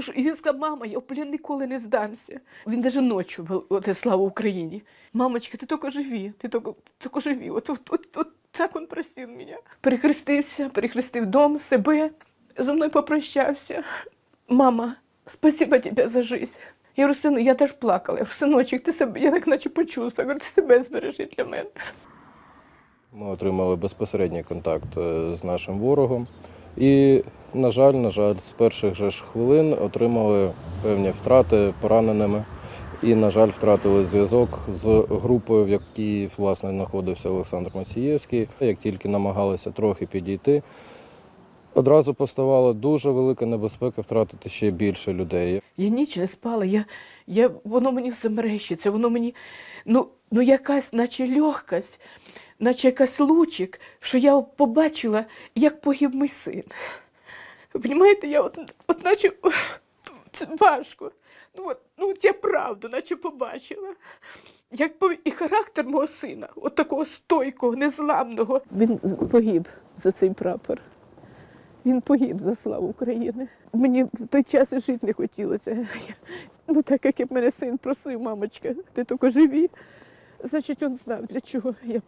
Тому що він сказав, мама, я в плен ніколи не здамся. Він навіть ночі був, оце слава Україні. Мамочка, ти тільки живі, ти тільки, живі. От, от, от, от так він просив мене. Перехрестився, перехрестив дом, себе, зі мною попрощався. Мама, спасибо тебе за жизнь. Я говорю, сину, я теж плакала. Я говорю, синочок, ти себе, я так наче почувствувала. Говорю, ти себе збережи для мене. Ми отримали безпосередній контакт е, з нашим ворогом. І, на жаль, на жаль, з перших же ж хвилин отримали певні втрати пораненими. І, на жаль, втратили зв'язок з групою, в якій власне знаходився Олександр Мацієвський. Як тільки намагалися трохи підійти, одразу поставала дуже велика небезпека втратити ще більше людей. Я ніч не спала, я, я, воно мені все мерещиться, воно мені, ну, ну якась, наче легкость, наче якась лучик, що я побачила, як погиб мій син. Ви я от, от наче це важко. Ну, от, ну, от я правду, наче побачила. Як і характер мого сина, от такого стойкого, незламного. Він погиб за цей прапор. Він погиб за славу України. Мені в той час і жити не хотілося. Ну, так як мене син просив, мамочка, ти тільки живі. Значить, він знав, для чого я